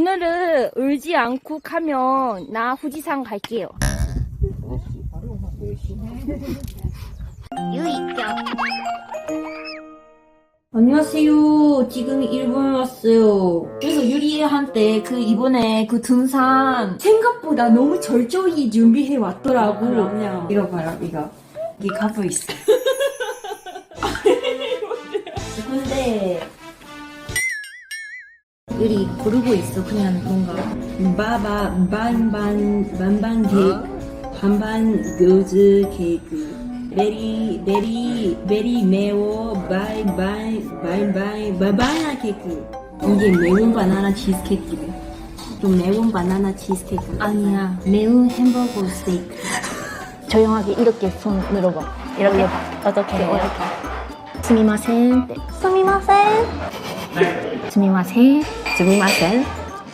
오늘은 울지 않고 가면 나 후지산 갈게요. 유이짱. 안녕하세요. 지금 일본 왔어요. 그래서 유리한테 그 이번에 그 등산 생각보다 너무 철저히 준비해 왔더라고. 그럼요. 이거 봐요, 이거. 이게 가부 있어. 근데 유리 고르고 있어. 그냥 뭔가. 바바, 반반, 반반 케이크. 반반 로즈 케이크. 베리, 베리, 베리 매워, 바이, 바이, 바이, 바이, 바나나 케이크. 이게 매운 바나나 치즈 케이크. 좀 매운 바나나 치즈 케이크. 아니야. 매운 햄버거 스테이크. 조용하게 이렇게 손 늘어봐. 이렇게. 어떻게 해요? 스미마센. 스미마센. 스미마센. 스미마센.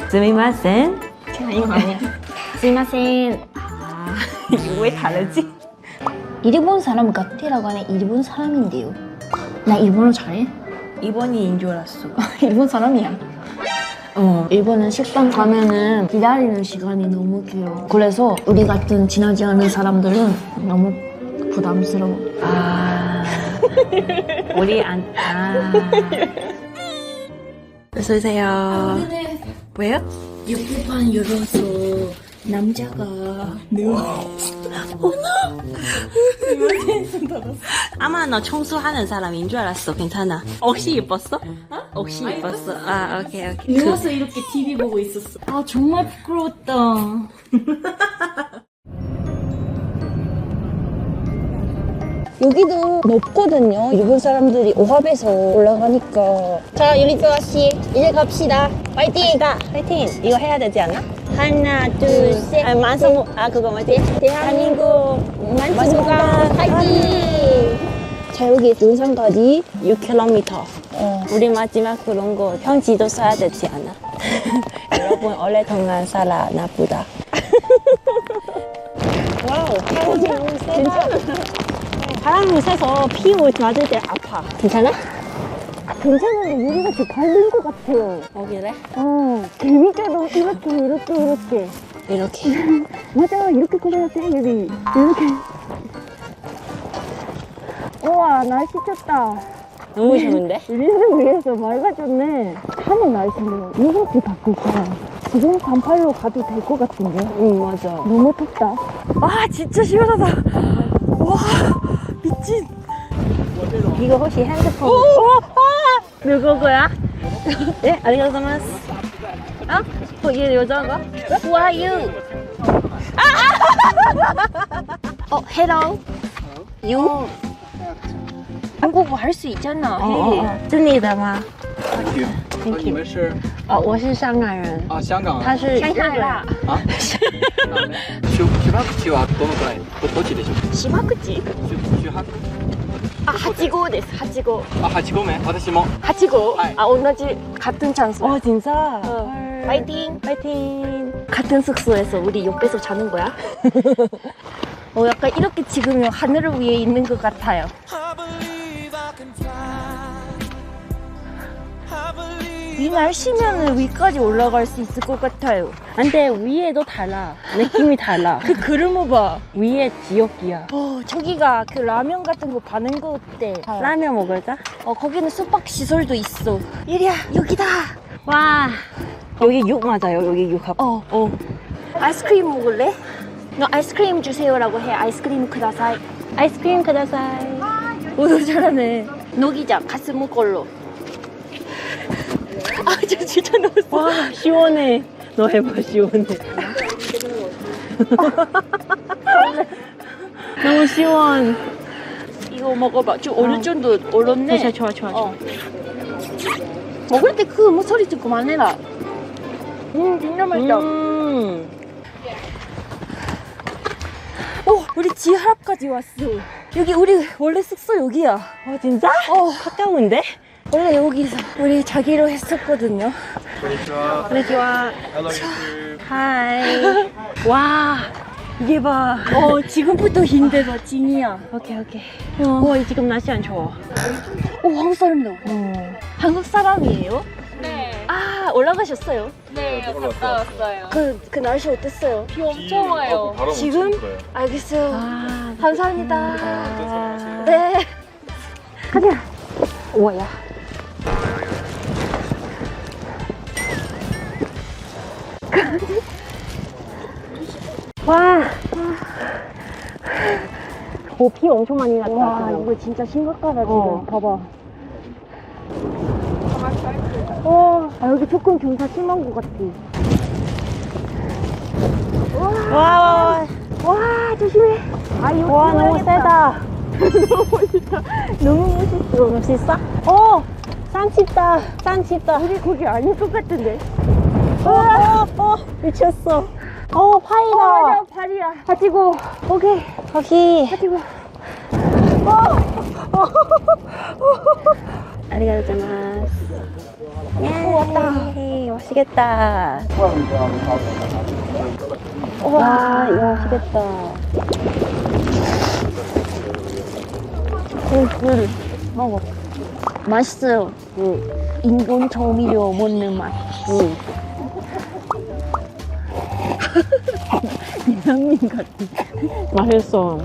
스미마센. 이거 아니야. 스미마센. 아, 이거 왜 다르지? 일본 사람 같아라고 하네. 일본 사람인데요. 나 일본어 잘해? 이번이인 줄 알았어. 일본 사람이야. 어. 일본은 식당 가면은 기다리는 시간이 너무 길어. 그래서 우리 같은 지나지 않은 사람들은 너무 부담스러워. 아. 우리 안, 아. 어서 오세요. 뭐예요? 육개판 열어서 남자가 아마 너 청소하는 사람인 줄 알았어. 괜찮아. 혹시 이뻤어? 혹시 이뻤어? 아, 오케이, 오케이. 누워서 이렇게 TV 보고 있었어. 아 정말 부끄러웠다. 여기도 높거든요. 일본 사람들이 오합에서 올라가니까. 자, 유리조아 씨, 이제 갑시다. 파이팅! 가, 파이팅! 이거 해야 되지 않나? 하나, 둘, 셋. 아, 만성, 아, 그거 뭐지? 대한민국 만수무강 파이팅! 자, 여기 등산까지 6km. 우리 마지막 그런 거 편지도 써야 되지 않아? 여러분, 오랫동안 살아, 나쁘다. 와우, 세다. 바람이 세서 피 맞을 때 아파. 괜찮아? 괜찮은데 유리가 좀 갈린 것 같아요. 어, 그래? 어, 재밌게도 이렇게, 이렇게, 이렇게. 이렇게. 맞아, 이렇게 고생했어, 유리. 이렇게. 우와, 날씨 좋다. 너무 좋은데? 유리를 위해서 맑아졌네. 하늘 날씨는 이렇게 바꿀까. 지금 반팔로 가도 될 것 같은데. 응, 맞아. 너무 덥다. 와, 진짜 시원하다. 와. 이거 혹시 핸드폰? 누구 거야? 예, 아리가토마스. 어? 얘 여자가? Who are you? 어, hello. You. 한국어 할 수 있잖아. 어, 是你的吗？ Thank you。那你们是哦，我是香港人，啊香港他是上海啦。啊？宿宿泊地はどのくらいどどっちでしょうか？しばくち宿宿泊 あ、8号です。8号。あ八合目私も8号はいあ、同じ같은 장소. 어, 진짜? 어. 파이팅. 파이팅. 같은 숙소에서 우리 옆에서 자는 거야? 어, 약간 이렇게 지금 하늘을 위에 있는 것 같아요. 이 날씨면은 위까지 올라갈 수 있을 것 같아요. 근데 위에도 달라. 느낌이 달라. 그 그림을 봐. 위에 지옥이야. 어, 저기가 그 라면 같은 거 파는 거 어때? 라면 먹을까? 어, 거기는 숙박 시설도 있어. 이리야, 여기다. 와. 여기 6 맞아요. 여기 6 합. 어, 어. 아이스크림 먹을래? 너 아이스크림 주세요라고 해. 아이스크림 쿠다사이. 아이스크림 쿠다사이. 오, 너 잘하네. 녹이자, 가스무 걸로. 아, 저 진짜 넣었어. 와, 시원해. 너 해봐, 시원해. 너무 시원. 이거 먹어봐. 좀 어느 정도 얼었네. 좋아, 좋아, 좋아. 어. 먹을 때 그 뭐 소리 좀 그만해라. 음, 진짜 맛있다. 음. 오, 우리 지하까지 왔어. 여기 우리 원래 숙소 여기야. 어, 진짜? 어, 가까운데? 원래 여기서 우리 자기로 했었거든요. 안녕하세요. 하이. 와. 이게 봐. 어, 지금부터 힘들어, 진이야. 오케이, 오케이. 어, 어. 와, 지금 날씨 안 좋아. 오, 한국 사람이다. 어. 한국 사람이에요? 네. 아, 올라가셨어요? 네, 갔다 왔어요. 그, 그 날씨 어땠어요? 비 엄청 와요. 지금? 알겠어요. 아, 감사합니다. 네. 네. 가자. 오야. 와. 오, 비 엄청 많이 났다. 와, 지금. 이거 진짜 심각하다, 지금. 어. 봐봐. 어, 아, 여기 조금 경사 심한 것 같지? 와, 와, 와. 와, 조심해. 아, 이거 와, 너무. 세다. 너무 멋있어. 멋있어? 오! 산 칩다. 산 칩다. 우리 거기 아닐 것 같은데. 어, 어, 미쳤어. 어, 파이다. 어, 발이야. 버티고. 오케이. 거기. 버티고. 어, 어, 어. 아리가르자마. 오, 왔다. 예, 멋있겠다. 우와, 와, 이거 멋있겠다. 오, 굴. 먹어. 맛있어요. 응. 인공 조미료 먹는 맛. 응. 이상민 같아. 맛있어.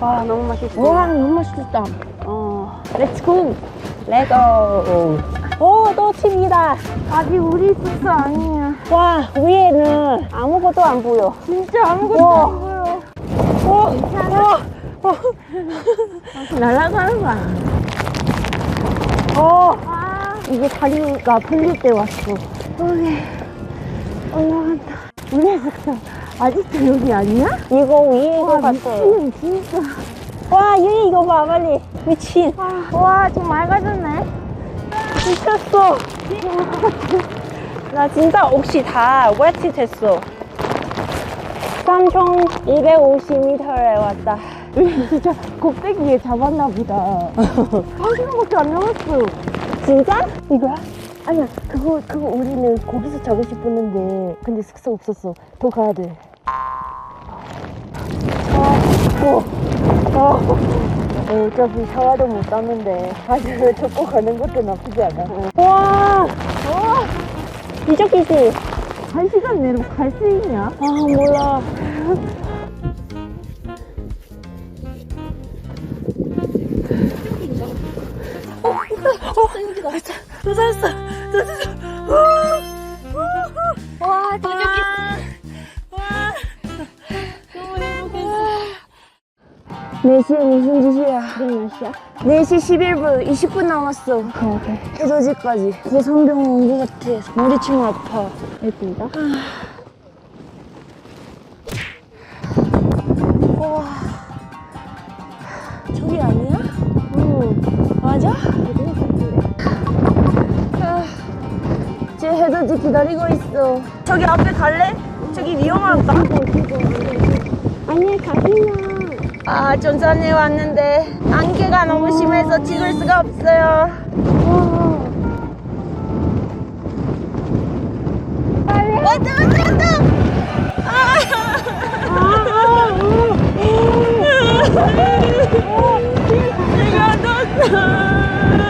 와, 너무 맛있어. 와, 너무 맛있다. 어, 렛츠고! 레고! 오, 또 칩니다. 아직 우리 숙소 아니야. 와, 위에는 아무것도 안 보여. 진짜 아무것도 와. 안 보여. 오, 오, 날아가는 거 아니야? 오. 아, 이게 다리가 풀릴 때 왔어. 오케이. 올라간다. 우리 숙소 아직도 여기 아니야? 이거 위에 와, 것 같아. 미친, 진짜. 와, 유이 이거 봐, 빨리. 미친. 와, 좀 맑아졌네. 미쳤어. 나 진짜 혹시 다 웨치 됐어. 3,250m에 왔다. 우리 진짜 곱빼기에 잡았나 보다. 한 시간밖에 안 남았어. 진짜? 이거야? 아니야, 그거, 그거 우리는 거기서 자고 싶었는데, 근데 숙소 없었어. 더 가야 돼. 어, 어차피 샤워도 못 땄는데, 바지를 접고 가는 것도 나쁘지 않아. 와, 이적이지? 한 시간 내로 갈 수 있냐? 아, 몰라. 와, 저녁에. 네 4시에 무슨 짓이야? 지금 몇 시야? 4시 11분, 20분 남았어. 오케이. 해돋이까지. 고산병원 온것 같아. 머리치면 아파. 예쁩니다. 쟤 해돋이 기다리고 있어. 저기 앞에 갈래? 저기 위험하다. 아니야, 가기나. 아, 좀 전에 왔는데 안개가 너무 심해서 찍을 수가 없어요. 왔다, 왔다, 왔다. 내가 넣었어.